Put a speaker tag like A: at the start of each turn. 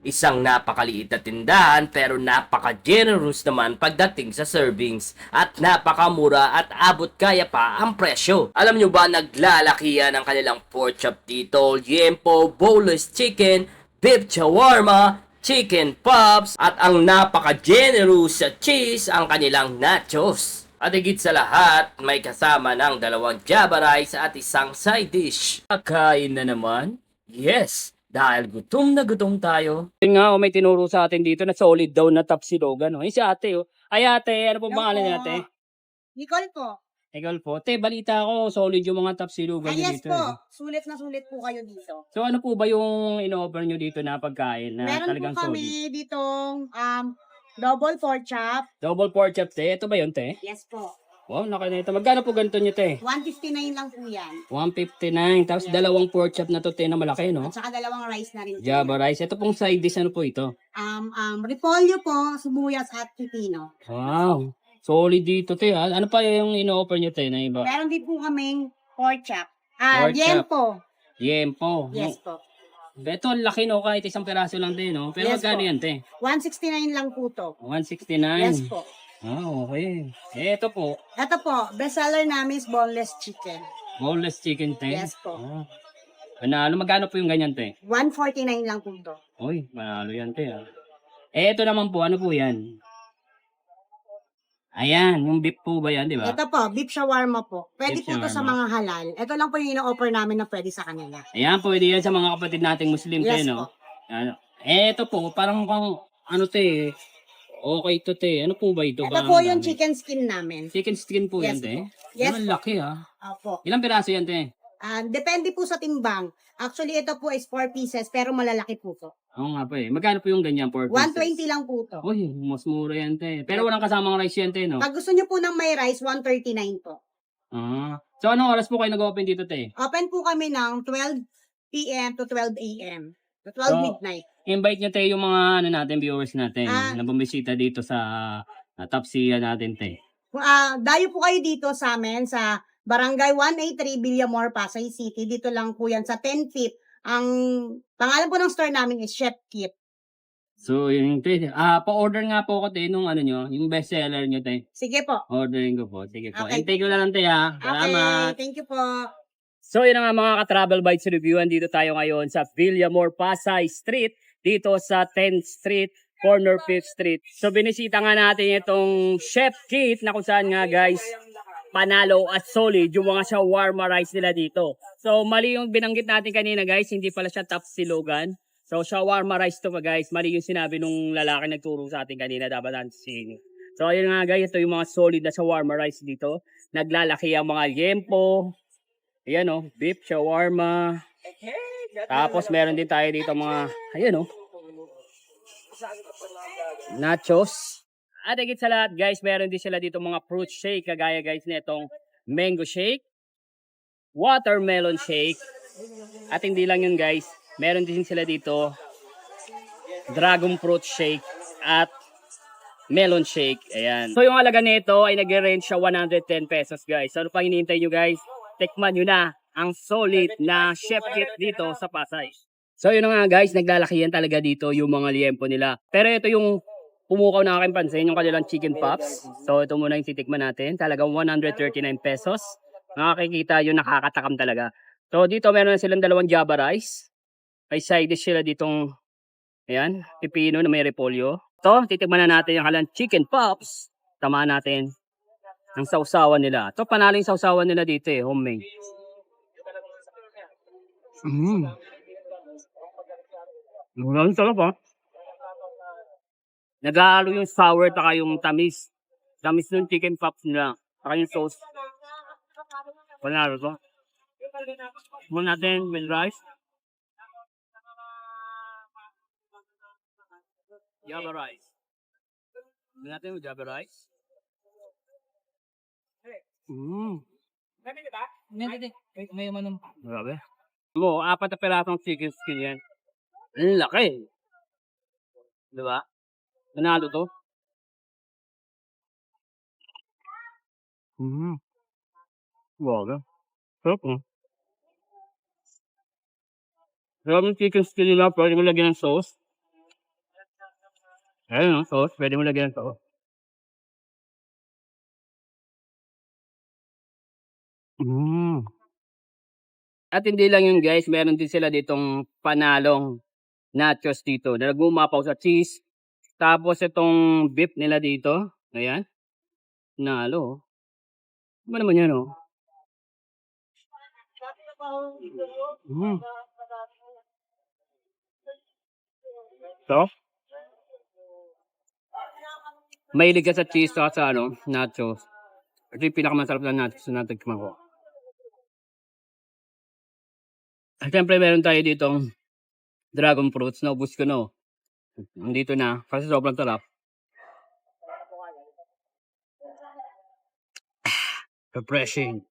A: Isang napakaliit na tindahan pero napaka-generous naman pagdating sa servings at napakamura at abot kaya pa ang presyo. Alam nyo ba naglalaki yan ang kanilang pork chop dito, liempo, boneless chicken, beef shawarma, chicken pops at ang napaka-generous sa cheese ang kanilang nachos. At higit sa lahat, may kasama ng dalawang java rice at isang side dish. Kakain na naman? Yes! Dahil gutom na gutom tayo. Yun nga, oh, may tinuro sa atin dito na solid daw na tapsilogan. Oh. Yung si ate, oh. Ay ate, ano po
B: Hello
A: pangalan ni
B: po.
A: ate?
B: Nicole po.
A: Ikaw po. Te, balita ko, solid yung mga tapsilogan
B: Ah,
A: nyo
B: yes
A: dito.
B: po.
A: eh.
B: Sulit na sulit po kayo dito.
A: So ano po ba yung in-offer nyo dito na pagkain na
B: Meron
A: talagang
B: po
A: solid?
B: kami ditong um, double pork chop.
A: Double pork chop, te. Ito ba yun, te?
B: Yes po.
A: Wow, laki na ito. Magkano po ganito nyo, te?
B: 159 lang po yan.
A: 159. Tapos dalawang pork chop na to, te, na malaki, no?
B: At saka dalawang rice na rin. po.
A: Java rice. Ito pong side dish, ano po ito?
B: Um, um, repolyo po, sibuyas at pipino.
A: Wow. Solid dito, te. Ha? Ano pa yung in-offer nyo, te, na iba?
B: Meron din po kaming pork chop. Ah,
A: Pork
B: yempo.
A: Yempo.
B: Yes po.
A: Ang laki, no? Kahit isang peraso lang, te, no? Pero
B: Yes
A: magkano
B: po.
A: yan, te?
B: 169 lang po to.
A: 169.
B: Yes po.
A: Ah, okay. Eh, ito po.
B: Ito po, bestseller namin is boneless chicken.
A: Boneless chicken, te.
B: Yes po.
A: Ah. Panalo, magkano po yung ganyan, te?
B: 149 lang po to.
A: Uy, panalo yan, te. Ah. Eh, ito naman po, ano po yan? Ayan, yung beef po ba yan, di ba?
B: Ito po, beef shawarma po. Pwede
A: Beef
B: po to sa
A: shawarma.
B: mga halal. Ito lang po yung ino-offer namin na pwede sa kanila.
A: Ayan, pwede yan sa mga kapatid nating Muslim, te,
B: Yes
A: no?
B: po.
A: Ano? Eh, ito po, parang kang, ano, te, okay to, te. Ano po ba ito?
B: Ito po yung
A: dami.
B: chicken skin namin.
A: Chicken skin po yan,
B: Yes
A: te.
B: po. Yes
A: Ang laki, ah.
B: Opo.
A: Ilang piraso yan, te?
B: Ah, depende po sa timbang. Actually, ito po is 4 pieces, pero malalaki po to.
A: Oo nga po, eh. Magkano po yung ganyan, 4
B: 120 lang po to.
A: Uy, mas mura yan, te. Pero walang kasamang rice yan, te, no?
B: Pag gusto nyo po ng may rice, 139 po.
A: Ah. So, anong oras po kayo nag-open dito, te?
B: Open po kami ng 12 p.m. to 12 a.m. To 12
A: So,
B: midnight.
A: invite nyo tayo yung mga ano natin, viewers natin
B: Ah.
A: na bumisita dito sa uh, Tapsia natin, te.
B: Ah, dayo po kayo dito sa amin sa Barangay 183 Villamor, Pasay City. Dito lang po yan sa 10 feet. Ang pangalan po ng store namin is Chef Kit.
A: So, yun, te. Ah, pa-order nga po ko, te, nung ano nyo, yung bestseller nyo, te.
B: Sige po.
A: Ordering ko po. Sige po.
B: Okay.
A: Intake ko na lang, te, ha. Salamat.
B: Okay, thank you po.
A: So, yun nga mga ka-travel bites review. Andito tayo ngayon sa Villamor, Pasay Street. Dito sa 10th Street, corner 5th Street. So, binisita nga natin itong Chef Kit na kung saan nga, guys, panalo at solid yung mga shawarma rice nila dito. So, mali yung binanggit natin kanina, guys. Hindi pala siya top silogan. So, shawarma rice to, guys. Mali yung sinabi nung lalaki nagturo sa atin kanina. Dapat natin sini. So, ayun nga, guys. Ito yung mga solid na shawarma rice dito. Naglalaki ang mga yempo. Ayan, oh. Beef shawarma. Tapos, meron din tayo dito mga, ayan, oh. Nachos. At higit sa lahat, guys, meron din sila dito mga fruit shake. Kagaya, guys, nitong mango shake, watermelon shake, at hindi lang yun, guys. Meron din sila dito dragon fruit shake at melon shake. Ayan. So, yung halaga nito ay nag-range siya 110 pesos, guys. So, ano pang hinihintay nyo, guys? Tikman nyo na ang solid na chef kit dito sa Pasay. So, yun nga, guys. Naglalaki yan talaga dito yung mga liempo nila. Pero ito yung pumukaw na aking pansin, yung kanilang chicken pops. So, ito muna yung titikman natin. Talagang 139 pesos. Nakakikita yung nakakatakam talaga. So, dito meron na silang dalawang java rice. May side dish sila ditong, ayan, pipino na may repolyo. Ito, titikman na natin yung kanilang chicken pops. Tamaan natin ang sausawan nila. Ito, panalo yung sausawan nila dito eh, homemade. Mm. Ang sarap ah. Nag-aalo yung sour taka yung tamis. Tamis ng chicken pops nila. Saka yung sauce. Panalo to. Muna natin with rice. Java rice. Muna natin with Java rice. Mmm.
C: Hindi, hindi. May manong
A: Grabe. Mo, apat na perasong chicken skin yan. Ang laki. Di ba? Nanalo to. Mm. Waga. Sarap oh. Sarap yung chicken skin nila, pwede mo lagyan ng sauce. Ayun, no? sauce. Pwede mo lagyan ng sauce. Mm. At hindi lang yun guys, meron din sila ditong panalong nachos dito na nagmumapaw sa cheese. Tapos itong beef nila dito, ayan, nalo. Ano naman yan, oh? Mm. So? Mahilig ka sa cheese at sa ano, nachos. Ito yung pinakamasarap na nachos na natikman ko. At syempre meron tayo ditong dragon fruits. Naubos ko no. Nandito na. Kasi sobrang sarap. Refreshing.